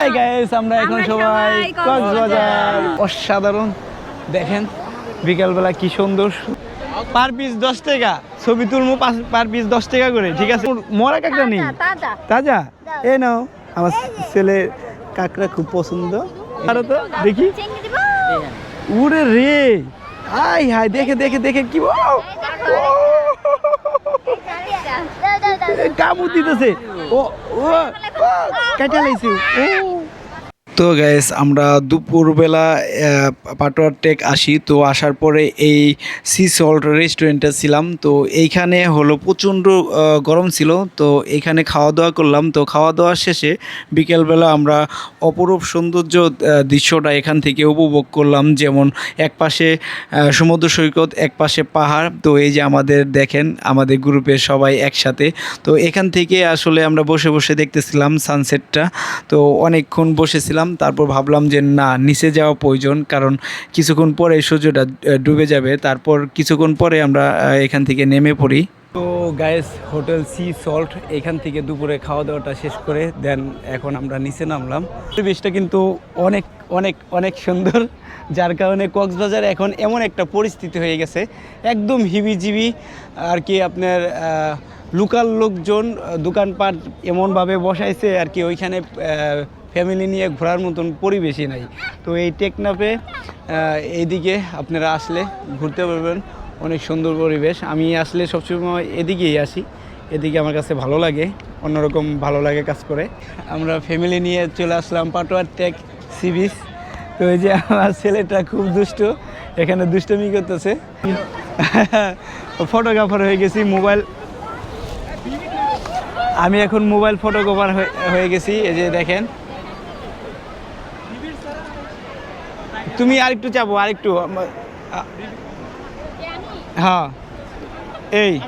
আমরা এখন সবাই কক্সবাজার। অসাধারণ। দেখেন বিকালবেলা কি সুন্দর। পার পিস দশ টাকা। ছবি তুলবো পার পিস দশ টাকা করে ঠিক আছে? মরা কাঁকড়া নেই? তাজা। তাজা? এ নাও আমার ছেলে কাঁকড়া খুব পছন্দ। আরও তো দেখি। উড়ে রে! হাই হাই দেখে দেখে দেখে কি ও, এ, দিতেছে। ও ও! কাটা লাইছে ও তো গ্যাস আমরা দুপুরবেলা পাটোয়ার টেক আসি। তো আসার পরে এই সি সল্ট রেস্টুরেন্টে ছিলাম। তো এইখানে হলো প্রচণ্ড গরম ছিল। তো এইখানে খাওয়া দাওয়া করলাম। তো খাওয়া দাওয়া শেষে বিকেলবেলা আমরা অপরূপ সৌন্দর্য দৃশ্যটা এখান থেকে উপভোগ করলাম। যেমন এক পাশে সমুদ্র সৈকত, এক পাশে পাহাড়। তো এই যে আমাদের দেখেন, আমাদের গ্রুপের সবাই একসাথে। তো এখান থেকে আসলে আমরা বসে বসে দেখতেছিলাম সানসেটটা তো অনেকক্ষণ বসেছিলাম। তারপর ভাবলাম যে না, নিচে যাওয়া প্রয়োজন। কারণ কিছুক্ষণ পরে সূর্যটা ডুবে যাবে। তারপর কিছুক্ষণ পরে আমরা এখান থেকে নেমে পড়ি। তো গায়েস হোটেল সি সল্ট, এখান থেকে দুপুরে খাওয়া দাওয়াটা শেষ করে দেন এখন আমরা নিচে নামলাম। পরিবেশটা কিন্তু অনেক অনেক অনেক সুন্দর। যার কারণে কক্সবাজার এখন এমন একটা পরিস্থিতি হয়ে গেছে। একদম হিবিজিবি, আর কি আপনার লোকাল লোকজন দোকানপাট এমনভাবে বসাইছে, আর কি ওইখানে ফ্যামিলি নিয়ে ঘোরার মতন পরিবেশই নাই। তো এই টেকনাফে আহ, এইদিকে আপনারা আসলে ঘুরতে পারবেন। অনেক সুন্দর পরিবেশ। আমি আসলে সবসময় এদিকেই আসি। এদিকে আমার কাছে ভালো লাগে অন্যরকম ভালো লাগে কাজ করে। আমরা ফ্যামিলি নিয়ে চলে আসলাম পাটোয়ার টেক সি বিচ তো এই যে আমার ছেলেটা খুব দুষ্ট এখানে দুষ্টমি করতেছে। ফটোগ্রাফার হয়ে গেছি মোবাইল। আমি এখন মোবাইল ফটোগ্রাফার হয়ে গেছি। এই যে দেখেন তুমি আরেকটু চাবো আরেকটু, আম- আ- হ্যাঁ এই।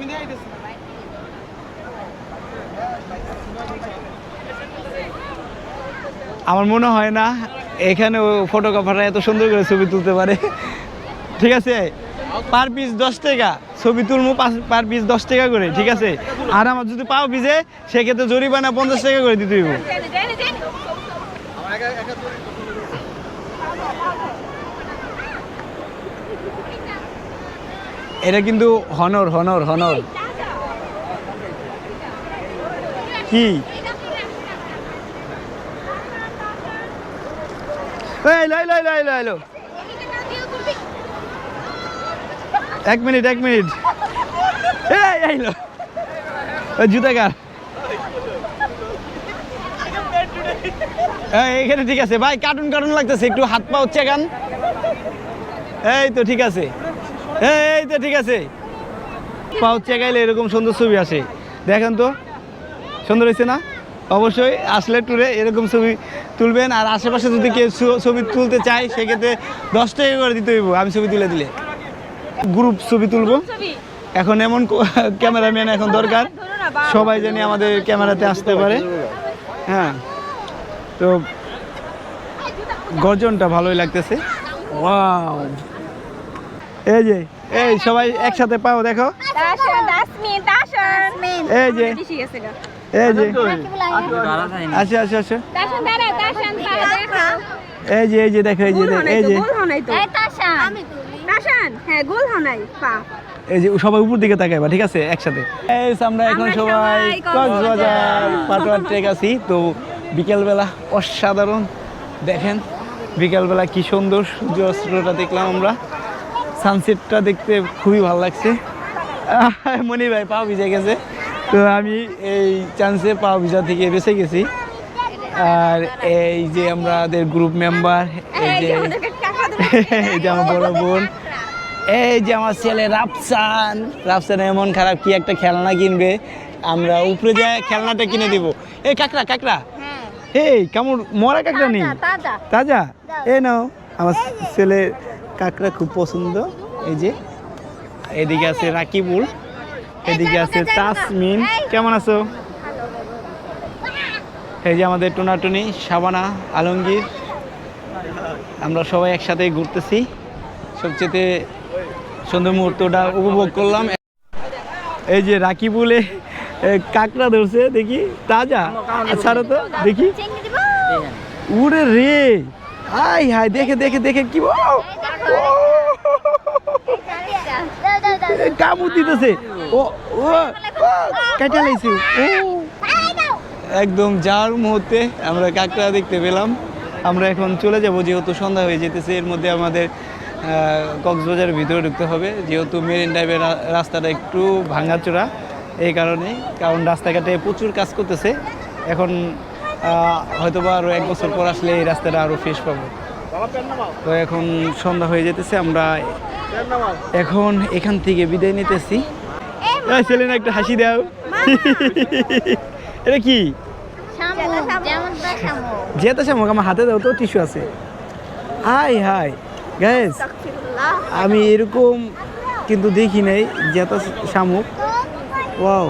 আমার মনে হয় না এখানে ফটোগ্রাফাররা এত সুন্দর করে ছবি তুলতে পারে। ঠিক আছে? পার পিস দশ টাকা। ছবি তুলবো পার পিস দশ টাকা করে, ঠিক আছে? আর আমার যদি পাও ভিজে সেক্ষেত্রে জরিমানা পঞ্চাশ টাকা করে দিতে হইব। এটা কিন্তু হনর হনর হনর কি? এক মিনিট এক মিনিট। এই আইলো ওই জুতা কার? এখানে ঠিক আছে। ভাই কার্টুন কার্টুন লাগতেছে। একটু হাত পা হচ্ছে গান এই তো, ঠিক আছে। এই, তো ঠিক আছে। পা হচ্ছে গাইলে এরকম সুন্দর ছবি আসে। দেখেন তো সুন্দর হয়েছে না? অবশ্যই আসলে ট্যুরে এরকম ছবি তুলবেন আর আশেপাশে যদি কেউ ছবি তুলতে চায় সেক্ষেত্রে দশ টাকা করে দিতে হইব আমি ছবি তুলে দিলে। গ্রুপ ছবি তুলবো। এখন এমন ক্যামেরাম্যান এখন দরকার। সবাই জানি আমাদের ক্যামেরাতে আসতে পারে। হ্যাঁ। তো গর্জনটা ভালোই লাগতেছে। ওয়াও। এই যে এই সবাই একসাথে পাও দেখো। এই যে এই যে। আচ্ছা আচ্ছা আচ্ছা দাঁড়া তাশান দাঁড়া। এই যে এই যে দেখো এই যে এই যে। এই হ্যাঁ গোল হনাই পা। এই যে সবাই উপর দিকে তাকাইবা ঠিক আছে? একসাথে। এই আমরা এখন সবাই কক্সবাজার। পাটোয়ার ট্রেক আছি। তো বিকেলবেলা অসাধারণ। দেখেন বিকেলবেলা কি সুন্দর সূর্য অস্ত্রটা দেখলাম আমরা। সানসেটটা দেখতে খুবই ভালো লাগছে। মনি ভাই পা ভিজে গেছে। তো আমি এই চান্সে পা ভিজা থেকে বেঁচে গেছি। আর এই যে আমাদের গ্রুপ মেম্বার এই যে এই যে আমার বড় বোন এই যে আমার ছেলে রাফসান। রাফসান এমন খারাপ কি একটা খেলনা কিনবে? আমরা উপরে যায় খেলনাটা কিনে দিব। এই কাকড়া কাকড়া। এই কেমন মরা কাকড়া নেই? তাজা এ নাও আমার ছেলে কাকড়া খুব পছন্দ। এই যে এদিকে আছে রাকিবুল এদিকে আছে তাসমিন। কেমন আছো? এই যে আমাদের টোনাটুনি সাবানা আলমগীর। আমরা সবাই একসাথে ঘুরতেছি। সবচেয়ে সুন্দর মুহূর্তটা উপভোগ করলাম। এই যে রাকিবুলে কাঁকড়া ধরছে দেখি তাজা। ছাড়ো তো দেখি। উড়ে রে! হাই হাই দেখে দেখে দেখে কি ও, এ, দিতেছে। ও ও কেটে লাইছে। একদম যার মুহূর্তে আমরা কাঁকড়া দেখতে পেলাম। আমরা এখন চলে যাব যেহেতু সন্ধ্যা হয়ে যেতেছে এর মধ্যে আমাদের কক্সবাজারের ভিতরে ঢুকতে হবে। যেহেতু মেরিন ড্রাইভের রাস্তাটা একটু ভাঙাচোরা এই কারণে কারণ রাস্তাঘাটে প্রচুর কাজ করতেছে। এখন হয়তোবা আরও এক বছর পর আসলে এই রাস্তাটা আরও ফ্রেশ পাবো। তো এখন সন্ধ্যা হয়ে যেতেছে আমরা এখন এখান থেকে বিদায় নিতেছি। এই সেলিনা একটা হাসি দাও। এটা কি? যেতে শামুক আমার হাতে দাও তো টিস্যু আছে। High high. গ্যাস আমি এরকম কিন্তু দেখি নাই জেতা শামুক ওয়াও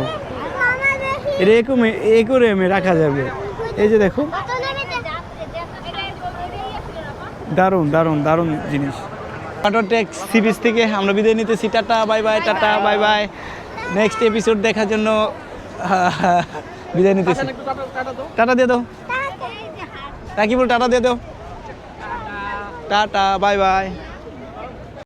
এটা একুমে একুরেমে রাখা যাবে। এই যে দেখো। দারুণ দারুণ দারুণ জিনিস। পাটোটেক সি বিচ থেকে আমরা বিদায় নিতেছি। Tata bye bye tata bye bye. Next episode দেখার জন্য বিদায় নিতেছি। টাটা দিয়ে দাও। রাকিবুল টাটা দিয়ে দাও। Tata bye bye.